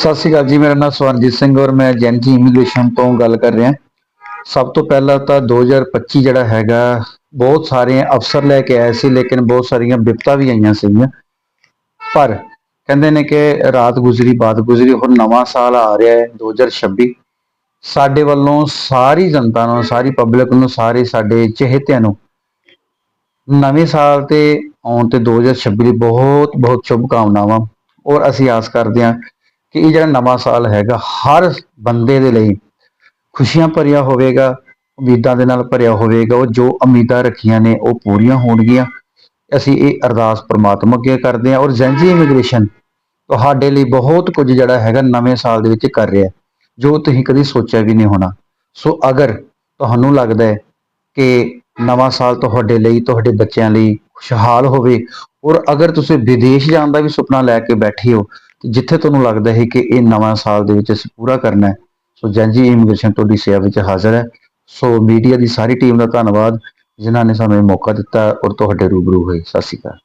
ਸਤਿ ਸ਼੍ਰੀ ਅਕਾਲ ਜੀ, ਮੇਰਾ ਨਾਮ ਸਵਰਨਜੀਤ ਸਿੰਘ ਔਰ ਮੈਂ ਜੈਨਜੀ ਇਮੀਗ੍ਰੇਸ਼ਨ ਤੋਂ ਗੱਲ ਕਰ ਰਿਹਾ। ਸਭ ਤੋਂ ਪਹਿਲਾਂ ਤਾਂ 2025 ਜਿਹੜਾ ਹੈਗਾ, ਬਹੁਤ ਸਾਰੇ ਅਫਸਰ ਲੈ ਕੇ ਆਏ ਸੀ, ਲੇਕਿਨ ਬਹੁਤ ਸਾਰੀਆਂ ਵਿਪਤਾ ਵੀ ਆਈਆਂ ਸੀਗੀਆਂ। ਪਰ ਕਹਿੰਦੇ ਨੇ ਕਿ ਰਾਤ ਗੁਜ਼ਰੀ ਬਾਤ ਗੁਜ਼ਰੀ, ਹੁਣ ਨਵਾਂ ਸਾਲ ਆ ਰਿਹਾ ਹੈ 2026 ਸਾਡੇ ਵੱਲੋਂ ਸਾਰੀ ਜਨਤਾ ਨੂੰ, ਸਾਰੀ ਪਬਲਿਕ ਨੂੰ, ਸਾਰੇ ਸਾਡੇ ਚਹੇਤਿਆਂ ਨੂੰ ਨਵੇਂ ਸਾਲ ਤੇ ਆਉਣ ਤੇ 2026 ਦੀ ਬਹੁਤ ਬਹੁਤ ਸ਼ੁਭ ਕਾਮਨਾਵਾਂ ਔਰ ਅਸੀਂ ਆਸ ਕਰਦੇ ਹਾਂ ਕਿ ਇਹ ਜਿਹੜਾ ਨਵਾਂ ਸਾਲ ਹੈਗਾ, ਹਰ ਬੰਦੇ ਦੇ ਲਈ ਖੁਸ਼ੀਆਂ ਭਰਿਆ ਹੋਵੇਗਾ, ਉਮੀਦਾਂ ਦੇ ਨਾਲ ਭਰਿਆ ਹੋਵੇਗਾ, ਉਹ ਜੋ ਉਮੀਦਾਂ ਰੱਖੀਆਂ ਨੇ ਉਹ ਪੂਰੀਆਂ ਹੋਣਗੀਆਂ। ਅਸੀਂ ਇਹ ਅਰਦਾਸ ਪ੍ਰਮਾਤਮਾ ਅੱਗੇ ਕਰਦੇ ਹਾਂ ਔਰ ਜੈਂਜੀ ਇਮੀਗ੍ਰੇਸ਼ਨ ਤੁਹਾਡੇ ਲਈ ਬਹੁਤ ਕੁਝ ਜਿਹੜਾ ਹੈਗਾ ਨਵੇਂ ਸਾਲ ਦੇ ਵਿੱਚ ਕਰ ਰਿਹਾ ਜੋ ਤੁਸੀਂ ਕਦੀ ਸੋਚਿਆ ਵੀ ਨਹੀਂ ਹੋਣਾ। ਸੋ ਅਗਰ ਤੁਹਾਨੂੰ ਲੱਗਦਾ ਹੈ ਕਿ ਨਵਾਂ ਸਾਲ ਤੁਹਾਡੇ ਲਈ, ਤੁਹਾਡੇ ਬੱਚਿਆਂ ਲਈ ਖੁਸ਼ਹਾਲ ਹੋਵੇ ਔਰ ਅਗਰ ਤੁਸੀਂ ਵਿਦੇਸ਼ ਜਾਣ ਦਾ ਵੀ ਸੁਪਨਾ ਲੈ ਕੇ ਬੈਠੇ ਹੋ ਜਿੱਥੇ ਤੁਹਾਨੂੰ ਲੱਗਦਾ ਹੈ ਕਿ ਇਹ ਨਵਾਂ ਸਾਲ ਦੇ ਵਿੱਚ ਅਸੀਂ ਪੂਰਾ ਕਰਨਾ ਹੈ, ਸੋ ਜੈਨਜੀ ਇਮੀਗ੍ਰੇਸ਼ਨ ਤੁਹਾਡੀ ਸੇਵਾ ਵਿੱਚ ਹਾਜ਼ਰ ਹੈ। ਸੋ ਮੀਡੀਆ ਦੀ ਸਾਰੀ ਟੀਮ ਦਾ ਧੰਨਵਾਦ, ਜਿਨ੍ਹਾਂ ਨੇ ਸਾਨੂੰ ਇਹ ਮੌਕਾ ਦਿੱਤਾ ਔਰ ਤੁਹਾਡੇ ਰੂਬਰੂ ਹੋਏ। ਸਤਿ ਸ਼੍ਰੀ ਅਕਾਲ।